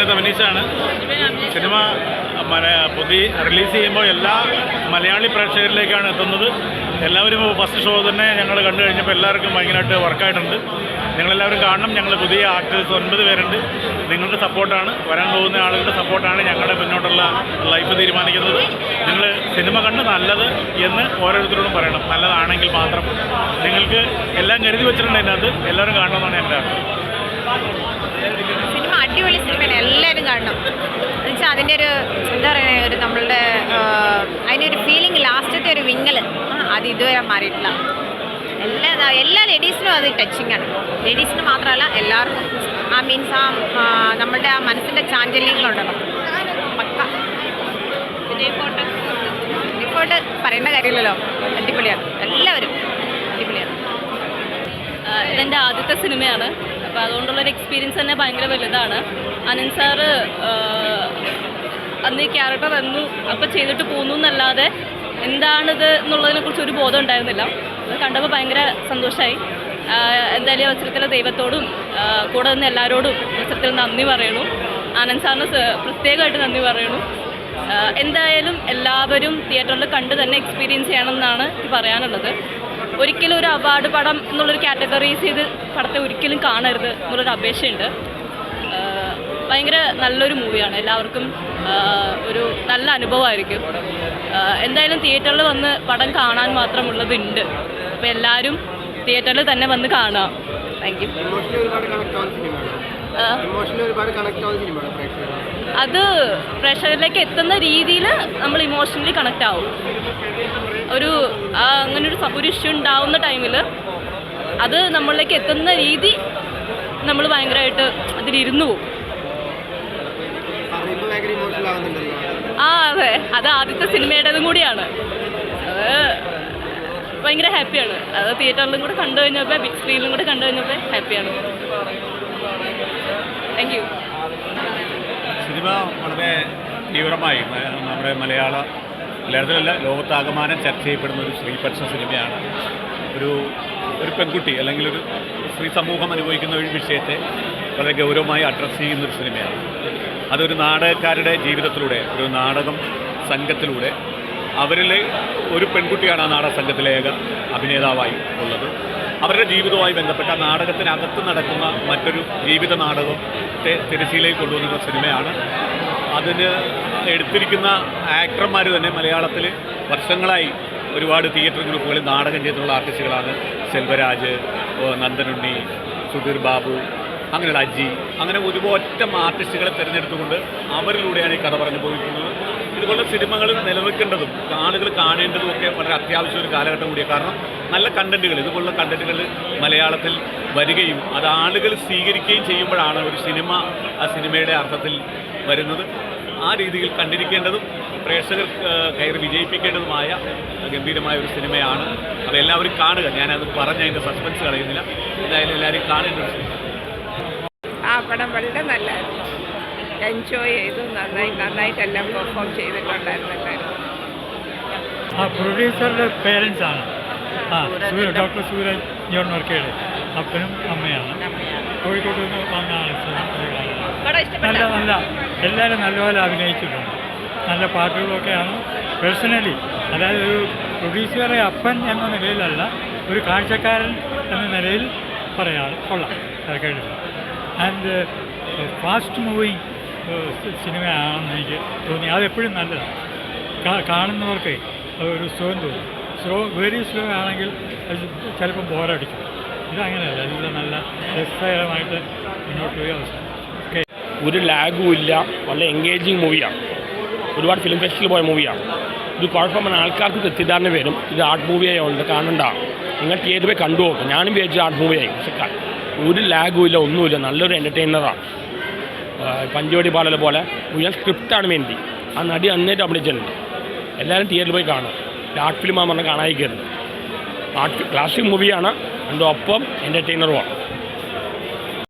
അഭിനേത അഭിനയിച്ചാണ് cinema പുതിയ release ചെയ്യുമ്പോൾ എല്ലാ മലയാളി പ്രേക്ഷകരിലേക്കാണ് എത്തുന്നത്. എല്ലാവരും ഫസ്റ്റ് ഷോ തന്നെ ഞങ്ങൾ കണ്ടു കഴിഞ്ഞപ്പോൾ എല്ലാവർക്കും ഭയങ്കരമായിട്ട് വർക്കായിട്ടുണ്ട്. നിങ്ങളെല്ലാവരും കാണണം. ഞങ്ങൾ പുതിയ ആക്ടേഴ്സ് ഒൻപത് പേരുണ്ട്. നിങ്ങളുടെ സപ്പോർട്ടാണ്. വരാൻ പോകുന്ന ആളുകളുടെ സപ്പോർട്ടാണ് ഞങ്ങളുടെ മുന്നോട്ടുള്ള ലൈഫ് തീരുമാനിക്കുന്നത്. നിങ്ങൾ സിനിമ കണ്ട് നല്ലത് എന്ന് ഓരോരുത്തരോടും പറയണം. നല്ലതാണെങ്കിൽ മാത്രം. നിങ്ങൾക്ക് എല്ലാം കരുതി വെച്ചിട്ടുണ്ട് അതിനകത്ത് എല്ലാവരും കാണണമെന്നാണ് എന്റെ ആഗ്രഹം സിനിമ അടിപൊളി സിനിമയാണ് എല്ലാവരും കാണണം. എന്നുവെച്ചാൽ അതിന്റെ ഒരു എന്താ പറയുക ഒരു നമ്മളുടെ അതിന്റെ ഒരു ഫീലിംഗ് ലാസ്റ്റത്തെ ഒരു വിങ്ങൽ അത് ഇതുവരെ മാറിയിട്ടില്ല. എല്ലാ എല്ലാ ലേഡീസിനും അത് ടച്ചിങ് ആണ്. ലേഡീസിന് മാത്രമല്ല എല്ലാവർക്കും ആ മീൻസ് ആ നമ്മളുടെ ആ മനസ്സിന്റെ ചാഞ്ചല്യങ്ങളുണ്ടല്ലോ. പക്ക. പിന്നെ റിപ്പോർട്ട് റിപ്പോർട്ട് പറയേണ്ട കാര്യമില്ലല്ലോ. അടിപൊളിയാണ്. എല്ലാവരും അടിപൊളിയാണ്. ഇതെന്റെ ആദ്യത്തെ സിനിമയാണ്. അപ്പോൾ അതുകൊണ്ടുള്ളൊരു എക്സ്പീരിയൻസ് തന്നെ ഭയങ്കര വലുതാണ്. അനന്ത് സാറ് അന്ന് ഈ ക്യാരക്ടർ വന്നു അപ്പോൾ ചെയ്തിട്ട് പോന്നു എന്നല്ലാതെ എന്താണിത് എന്നുള്ളതിനെ കുറിച്ച് ഒരു ബോധം ഉണ്ടായിരുന്നില്ല. അത് കണ്ടപ്പോൾ ഭയങ്കര സന്തോഷമായി എന്തായാലും ഈ അവസരത്തിൽ ദൈവത്തോടും കൂടെ നിന്ന് എല്ലാവരോടും അവസരത്തിൽ നന്ദി പറയണു. ആനന്ദ് സാറിന് പ്രത്യേകമായിട്ട് നന്ദി പറയണു. എന്തായാലും എല്ലാവരും തിയേറ്ററിൽ കണ്ട് തന്നെ എക്സ്പീരിയൻസ് ചെയ്യണം എന്നാണ് പറയാനുള്ളത്. ഒരിക്കലും ഒരു അവാർഡ് പടം എന്നുള്ളൊരു കാറ്റഗറീസ് ചെയ്ത് പടത്തെ ഒരിക്കലും കാണരുത് എന്നുള്ളൊരു അപേക്ഷയുണ്ട്. ഭയങ്കര നല്ലൊരു മൂവിയാണ് എല്ലാവർക്കും ഒരു നല്ല അനുഭവമായിരിക്കും. എന്തായാലും തിയേറ്ററിൽ വന്ന് പടം കാണാൻ മാത്രമുള്ളതുണ്ട്. അപ്പോൾ എല്ലാവരും തിയേറ്ററിൽ തന്നെ വന്ന് കാണാം താങ്ക് യു അത് പ്രഷറിലേക്ക് എത്തുന്ന രീതിയിൽ നമ്മൾ ഇമോഷണലി കണക്റ്റ് ആവും. ഒരു അങ്ങനെ ഒരു ഒരു ഇഷ്യൂ ഉണ്ടാവുന്ന ടൈമിൽ അത് നമ്മളിലേക്ക് എത്തുന്ന രീതി നമ്മൾ ഭയങ്കരമായിട്ട് അതിലിരുന്നു പോകും. ആ അതെ. അത് ആദ്യത്തെ സിനിമയുടേതും കൂടിയാണ്. അത് ഭയങ്കര ഹാപ്പിയാണ് അത് തിയേറ്ററിലും കൂടെ കണ്ടു കഴിഞ്ഞപ്പോൾ ബിഗ് സ്ക്രീനിലും കൂടെ കണ്ടു കഴിഞ്ഞപ്പോൾ ഹാപ്പിയാണ് താങ്ക് യു സിനിമ വളരെ തീവ്രമായി. നമ്മുടെ മലയാള മലയാളത്തിലല്ല ലോകത്താകമാനം ചർച്ച ചെയ്യപ്പെടുന്ന ഒരു സ്ത്രീപക്ഷ സിനിമയാണ്. ഒരു ഒരു പെൺകുട്ടി അല്ലെങ്കിൽ ഒരു സ്ത്രീ സമൂഹം അനുഭവിക്കുന്ന ഒരു വിഷയത്തെ വളരെ ഗൗരവമായി അഡ്രസ്സ് ചെയ്യുന്ന ഒരു സിനിമയാണ്. അതൊരു നാടകക്കാരുടെ ജീവിതത്തിലൂടെ ഒരു നാടകം സംഘത്തിലൂടെ അവരിൽ ഒരു പെൺകുട്ടിയാണ് ആ നാടക സംഘത്തിലെ ഏക അഭിനേതാവായി ഉള്ളത്. അവരുടെ ജീവിതവുമായി ബന്ധപ്പെട്ട നാടകത്തിനകത്ത് നടക്കുന്ന മറ്റൊരു ജീവിത നാടകത്തെ തിരശീലയിൽ കൊണ്ടുവന്ന സിനിമയാണ് അതിന് എടുത്തിരിക്കുന്ന ആക്ടർമാർ തന്നെ മലയാളത്തിൽ വർഷങ്ങളായി ഒരുപാട് തിയേറ്റർ ഗ്രൂപ്പുകളിൽ നാടകം ചെയ്തിട്ടുള്ള ആർട്ടിസ്റ്റുകളാണ് സെൽവരാജ് നന്ദനുണ്ണി സുധീർ ബാബു അങ്ങനെയുള്ള അജി. അങ്ങനെ ഒരുപാട് ആർട്ടിസ്റ്റുകളെ തിരഞ്ഞെടുത്തുകൊണ്ട് അവരിലൂടെയാണ് ഈ കഥ പറഞ്ഞു പോയിരിക്കുന്നത് ഇതുപോലുള്ള സിനിമകൾ നിലനിൽക്കേണ്ടതും ആളുകൾ കാണേണ്ടതും ഒക്കെ വളരെ അത്യാവശ്യം ഒരു കാലഘട്ടം കൂടിയാണ്. കാരണം നല്ല കണ്ടന്റുകൾ ഇതുപോലുള്ള കണ്ടന്റുകൾ മലയാളത്തിൽ വരികയും അത് ആളുകൾ സ്വീകരിക്കുകയും ചെയ്യുമ്പോഴാണ് ഒരു സിനിമ ആ സിനിമയുടെ അർത്ഥത്തിൽ വരുന്നത്. ആ രീതിയിൽ കണ്ടിരിക്കേണ്ടതും പ്രേക്ഷകർ കയറി വിജയിപ്പിക്കേണ്ടതുമായ ഗംഭീരമായ ഒരു സിനിമയാണ്. അപ്പോൾ എല്ലാവരും കാണുക. ഞാനത് പറഞ്ഞ അതിന്റെ സസ്പെൻസ് കളയുന്നില്ല. എന്തായാലും എല്ലാവരും കാണേണ്ട ഒരു സിനിമ. ആ പടം വളരെ നല്ലതായിരുന്നു. എൻജോയ് ചെയ്തു നന്നായി നന്നായിട്ടെല്ലാം പെർഫോം ചെയ്തിട്ടുണ്ടായിരുന്നു ആ പ്രൊഡ്യൂസറുടെ പേരൻസ് ആണ്. ആ സൂരജ് ഡോക്ടർ സൂരജ് ജോൺ വർക്കയുടെ അപ്പനും അമ്മയാണ്. കോഴിക്കോട്ട് നിന്ന് വന്നാണ് നല്ല നല്ല എല്ലാവരും നല്ലപോലെ അഭിനയിച്ചിട്ടുണ്ട്. നല്ല പാട്ടുകളൊക്കെയാണ്. പേഴ്സണലി അതായത് ഒരു പ്രൊഡ്യൂസറെ അപ്പൻ എന്ന നിലയിലല്ല ഒരു കാഴ്ചക്കാരൻ എന്ന നിലയിൽ പറയാൻ കൊള്ളാം. കേട്ടില്ല ആൻഡ് ഫാസ്റ്റ് മൂവിങ് സിനിമയാണെന്ന് എനിക്ക് തോന്നി. അതെപ്പോഴും നല്ലതാണ്. കാണുന്നവർക്ക് ഒരു സുഖം തോന്നും. സ്ലോ വെരി സ്ലോ ആണെങ്കിൽ അത് ചിലപ്പം ബോറടിക്കും ഇതങ്ങനെയല്ല. എല്ലാം നല്ല രസകരമായിട്ട് മുന്നോട്ട് പോയി അവസാനം ഓക്കെ ഒരു ലാഗും ഇല്ല. വളരെ എൻഗേജിങ് മൂവിയാണ് ഒരുപാട് ഫിലിം ഫെസ്റ്റിവൽ പോയ മൂവിയാണ് ഇത് കുഴപ്പമില്ല ആൾക്കാർക്ക് തെറ്റിദ്ധാരണ വരും. ഇത് ആർട്ട് മൂവിയായതുകൊണ്ട് കാണണ്ട. നിങ്ങൾ തിയേറ്ററിൽ പോയി കണ്ടു നോക്കും. ഞാനും വിചാരിച്ചു ആർട്ട് മൂവിയായി പക്ഷെ ഒരു ലാഗും ഇല്ല ഒന്നുമില്ല. നല്ലൊരു എന്റർടൈനറാണ് പഞ്ചവടി പാലൽ പോലെ മുഴുവൻ സ്ക്രിപ്റ്റാണ് വേണ്ടി ആ നടി നന്നായിട്ട് അഭിനയിച്ചിട്ടുണ്ട് എല്ലാവരും തിയേറ്ററിൽ പോയി കാണും. ആർട്ട് ഫിലിമാണെന്ന് കാണാതിരിക്കരുത്. ആർട്ട് ക്ലാസിക് മൂവിയാണ് എന്റെ ഒപ്പം എന്റർടൈനറുമാണ്